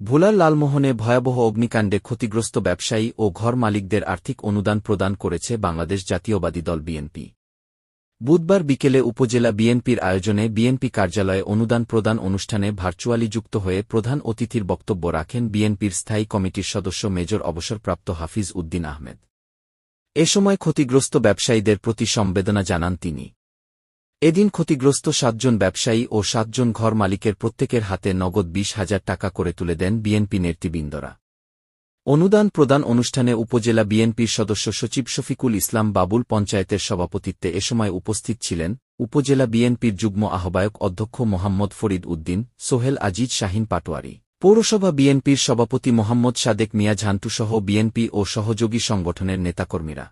ভোলার লালমোহনে ভয়াবহ অগ্নিকাণ্ডে ক্ষতিগ্রস্ত ব্যবসায়ী ও ঘর মালিকদের আর্থিক অনুদান প্রদান করেছে বাংলাদেশ জাতীয়বাদী দল বিএনপি। বুধবার বিকেলে উপজেলা বিএনপির আয়োজনে বিএনপি কার্যালয়ে অনুদান প্রদান অনুষ্ঠানে ভার্চুয়ালি যুক্ত হয়ে প্রধান অতিথির বক্তব্য রাখেন বিএনপির স্থায়ী কমিটির সদস্য মেজর অবসরপ্রাপ্ত হাফিজ উদ্দিন আহমেদ। এ সময় ক্ষতিগ্রস্ত ব্যবসায়ীদের প্রতি সম্বেদনা জানান তিনি। এদিন ক্ষতিগ্রস্ত সাতজন ব্যবসায়ী ও সাতজন ঘর মালিকের প্রত্যেকের হাতে নগদ বিশ হাজার টাকা করে তুলে দেন বিএনপি নেতৃবৃন্দরা। অনুদান প্রদান অনুষ্ঠানে উপজেলা বিএনপির সদস্য সচিব শফিকুল ইসলাম বাবুল পঞ্চায়েতের সভাপতিত্বে এ সময় উপস্থিত ছিলেন উপজেলা বিএনপির যুগ্ম আহ্বায়ক অধ্যক্ষ মোহাম্মদ ফরিদ উদ্দিন, সোহেল আজিজ শাহিন পাটোয়ারি। পৌরসভা বিএনপির সভাপতি মোহাম্মদ সাদেক মিয়া ঝান্টুসহ বিএনপি ও সহযোগী সংগঠনের নেতাকর্মীরা।